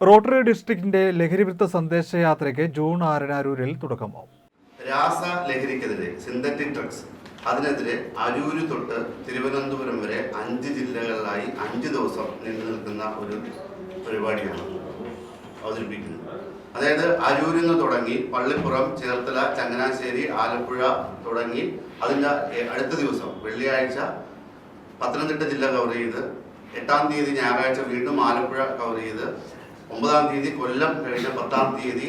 Rotary ഡിസ്ട്രിക്റ്റിന്റെ ലഹരിവിരുദ്ധ സന്ദേശയാത്രയ്ക്ക് June ആറിന് അരൂരിൽ തുടക്കമാവും. രാസ ലഹരിക്കെതിരെ സിന്തറ്റിക് ഡ്രഗ്സ്. അതിനെതിരെ അരൂര് തൊട്ട് തിരുവനന്തപുരം വരെ അഞ്ച് ജില്ലകളിലായി അഞ്ച് ദിവസം നീണ്ടു നിൽക്കുന്ന ഒരു പരിപാടിയാണ് അവതരിപ്പിക്കുന്നത്. അതായത് അരൂരിൽ നിന്ന് തുടങ്ങി പള്ളിപ്പുറം ചേർത്തല ചങ്ങനാശ്ശേരി ആലപ്പുഴ തുടങ്ങി അതിന്റെ അടുത്ത ദിവസം വെള്ളിയാഴ്ച പത്തനംതിട്ട ജില്ല കവർ ചെയ്ത് എട്ടാം തീയതി ഞായറാഴ്ച വീണ്ടും ആലപ്പുഴ കവർ ചെയ്ത് ഒമ്പതാം തീയതി കൊല്ലം കഴിഞ്ഞ പത്താം തീയതി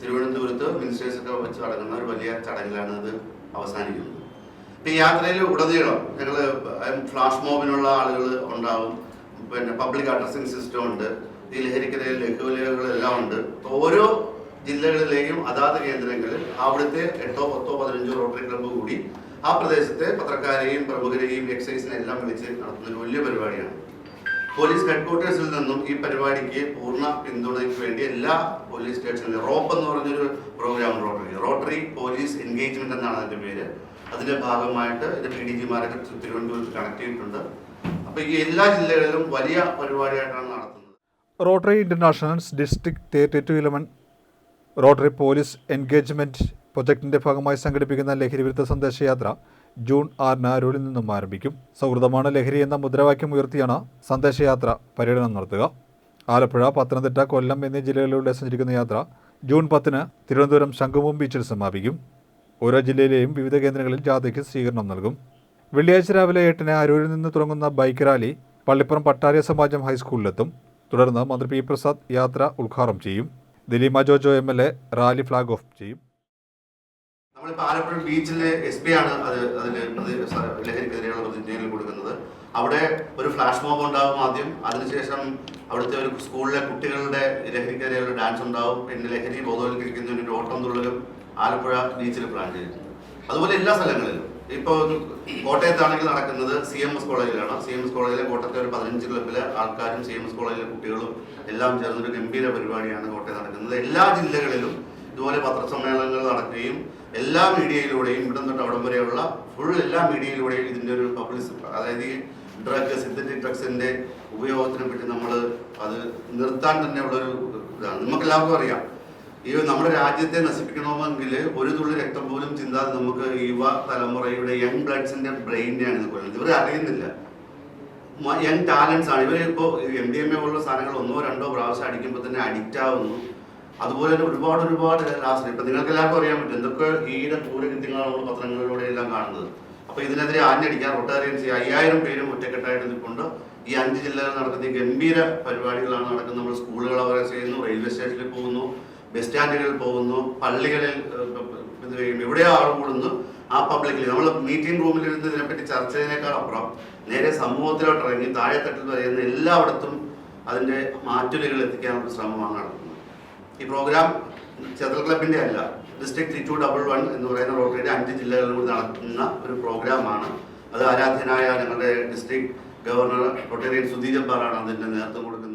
തിരുവനന്തപുരത്ത് മിനിസ്റ്റേഴ്സൊക്കെ വെച്ച് നടക്കുന്ന ഒരു വലിയ ചടങ്ങിലാണ് ഇത് അവസാനിക്കുന്നത്. ഈ യാത്രയിൽ ഉടനീളം ഞങ്ങൾ ഫ്ലാഷ് മോബിനുള്ള ആളുകൾ ഉണ്ടാവും. പിന്നെ പബ്ലിക് അഡ്രസ്സിംഗ് സിസ്റ്റം ഉണ്ട്. ഈ ലഹരിക്കെതിരെ ലഘുലേഖകളെല്ലാം ഉണ്ട്. ഓരോ ജില്ലകളിലെയും അതാത് കേന്ദ്രങ്ങളിൽ അവിടുത്തെ എട്ടോ പത്തോ പതിനഞ്ചോ റോട്ടറി ക്ലബ്ബ് കൂടി ആ പ്രദേശത്തെ പത്രക്കാരെയും പ്രമുഖരെയും എക്സൈസിനെ എല്ലാം വിളിച്ച് നടത്തുന്ന ഒരു വലിയ പരിപാടിയാണ്. പോലീസ് ഹെഡ്ക്വാർട്ടേഴ്സിൽ നിന്നും ഈ പരിപാടിക്ക് പൂർണ പിന്തുണയ്ക്ക് വേണ്ടി എല്ലാ പോലീസ് സ്റ്റേഷനിലും റോപ്പ് എന്ന് പറഞ്ഞൊരു program Rotary. Rotary police engagement എന്നാണ് അതിന്റെ പേര്. അതിന്റെ ഭാഗമായിട്ട് ഇത് പി ഡി ജിമാരൊക്കെ തിരുവനന്തപുരത്ത് കണക്ട് ചെയ്തിട്ടുണ്ട്. അപ്പോൾ ഈ എല്ലാ ജില്ലകളിലും വലിയ പരിപാടിയായിട്ടാണ് നടത്തുന്നത്. Rotary International district thirty two eleven Rotary police engagement പ്രൊജക്ടിന്റെ ഭാഗമായി സംഘടിപ്പിക്കുന്ന ലഹരിവിരുദ്ധ സന്ദേശയാത്ര ജൂൺ ആറിന് അരൂരിൽ നിന്നും ആരംഭിക്കും. സൗഹൃദമാണ് ലഹരി എന്ന മുദ്രാവാക്യം ഉയർത്തിയാണ് സന്ദേശയാത്ര പര്യടനം നടത്തുക. ആലപ്പുഴ പത്തനംതിട്ട കൊല്ലം എന്നീ ജില്ലകളിലൂടെ സഞ്ചരിക്കുന്ന യാത്ര ജൂൺ പത്തിന് തിരുവനന്തപുരം ശംഖുമും ബീച്ചിൽ സമാപിക്കും. ഓരോ ജില്ലയിലെയും വിവിധ കേന്ദ്രങ്ങളിൽ ജാഥയ്ക്ക് സ്വീകരണം നൽകും. വെള്ളിയാഴ്ച രാവിലെ എട്ടിന് അരൂരിൽ നിന്ന് തുടങ്ങുന്ന ബൈക്ക് റാലി പള്ളിപ്പുറം പട്ടാര്യ സമാജം ഹൈസ്കൂളിലെത്തും. തുടർന്ന് മന്ത്രി പി പ്രസാദ് യാത്ര ഉദ്ഘാടനം ചെയ്യും. Dileema Jojo M L A rally flag off ചെയ്യും. നമ്മളിപ്പോൾ ആലപ്പുഴ ബീച്ചിലെ എസ് പി ആണ് അത് അതിന് ലഹരിക്കെതിരെയുള്ള പ്രതിജ്ഞയിൽ കൊടുക്കുന്നത്. അവിടെ ഒരു ഫ്ലാഷ് മോബ് ഉണ്ടാവും ആദ്യം. അതിനുശേഷം അവിടുത്തെ ഒരു സ്കൂളിലെ കുട്ടികളുടെ ലഹരിക്കെതിരെയുള്ള ഡാൻസ് ഉണ്ടാവും. പിന്നെ ലഹരി ബോധവൽക്കരിക്കുന്നതിന് ഒരു ഓട്ടം തുള്ളലും ആലപ്പുഴ ബീച്ചിൽ പ്ലാൻ ചെയ്തിട്ടുണ്ട്. അതുപോലെ എല്ലാ സ്ഥലങ്ങളിലും. ഇപ്പോൾ കോട്ടയത്താണെങ്കിൽ നടക്കുന്നത് സി എം എസ് കോളേജിലാണ്. സി എം എസ് കോളേജിലെ കോട്ടയത്തെ ഒരു പതിനഞ്ച് ക്ലബിലെ ആൾക്കാരും സി എം എസ് കോളേജിലെ കുട്ടികളും എല്ലാം ചേർന്നൊരു ഗംഭീര പരിപാടിയാണ് കോട്ടയം നടക്കുന്നത്. എല്ലാ ജില്ലകളിലും ഇതുപോലെ പത്രസമ്മേളനങ്ങൾ നടക്കുകയും എല്ലാ മീഡിയയിലൂടെയും ഇവിടം തൊട്ട് അവിടം വരെയുള്ള ഫുൾ എല്ലാ മീഡിയയിലൂടെയും ഇതിന്റെ ഒരു പബ്ലിസിറ്റി അതായത് ഈ ഡ്രഗ് സിന്തറ്റിക് ഡ്രഗ്സിന്റെ ഉപയോഗത്തിനെ പറ്റി നമ്മൾ അത് നിർത്താൻ തന്നെ ഉള്ളൊരു ഇതാണ്. നമുക്ക് എല്ലാവർക്കും അറിയാം. ഈ നമ്മുടെ രാജ്യത്തെ നശിപ്പിക്കണമെങ്കിൽ ഒരു തുള്ളി രക്തം പോലും ചിന്താതെ നമുക്ക് യുവ തലമുറയുടെ യങ് ബ്ലഡ്സിന്റെ ബ്രെയിനെയാണ് ഇത് കൊല്ലുന്നത്. ഇവർ അറിയുന്നില്ല. യങ് ടാലൻസ് ആണ്. ഇവർ ഇപ്പോൾ എം ഡി എം എ പോലുള്ള സാധനങ്ങൾ ഒന്നോ രണ്ടോ പ്രാവശ്യം അടിക്കുമ്പോൾ തന്നെ അഡിക്റ്റ് ആവുന്നു. അതുപോലെ തന്നെ ഒരുപാട് ഒരുപാട് രാസന ഇപ്പൊ നിങ്ങൾക്ക് എല്ലാവർക്കും അറിയാൻ പറ്റും എന്തൊക്കെ ഹീന ക്രൂരകൃത്യങ്ങളാണ് നമ്മൾ പത്രങ്ങളിലൂടെ എല്ലാം കാണുന്നത്. അപ്പൊ ഇതിനെതിരെ ആഞ്ഞടിക്കാൻ റൊട്ടാരിയൻസ് അയ്യായിരം പേരും ഒറ്റക്കെട്ടായിട്ട് നിൽക്കൊണ്ട് ഈ അഞ്ച് ജില്ലകളിൽ നടക്കുന്ന ഗംഭീര പരിപാടികളാണ് നടക്കുന്നത്. നമ്മൾ സ്കൂളുകൾ അവരെ ചെയ്യുന്നു റെയിൽവേ സ്റ്റേഷനിൽ പോകുന്നു ബസ് സ്റ്റാൻഡുകളിൽ പോകുന്നു പള്ളികളിൽ എവിടെയോ ആൾ കൂടുന്നു ആ പബ്ലിക്കിൽ നമ്മൾ മീറ്റിംഗ് റൂമിൽ ഇരുന്ന് ഇതിനെപ്പറ്റി ചർച്ച ചെയ്യുന്നതിനേക്കാൾ അപ്പുറം നേരെ സമൂഹത്തിലോട്ട് ഇറങ്ങി താഴെത്തട്ടിൽ വരുന്ന എല്ലായിടത്തും അതിന്റെ മാറ്റലുകൾ എത്തിക്കാനുള്ള ശ്രമമാണ് നടത്തുന്നത് ഈ പ്രോഗ്രാം ചേതൽ ക്ലബിന്റെ അല്ല ഡിസ്ട്രിക്ട് ടു ഡബിൾ വൺ എന്ന് പറയുന്ന റോട്ടറിയുടെ അഞ്ച് ജില്ലകളിൽ കൂടി നടത്തുന്ന ഒരു പ്രോഗ്രാമാണ് അത് ആരാധ്യനായ ഞങ്ങളുടെ ഡിസ്ട്രിക്ട് ഗവർണർ റൊട്ടേറിയൻ സുധീർ ജബ്ബാറാണ് അതിന്റെ നേതൃത്വം കൊടുക്കുന്നത്.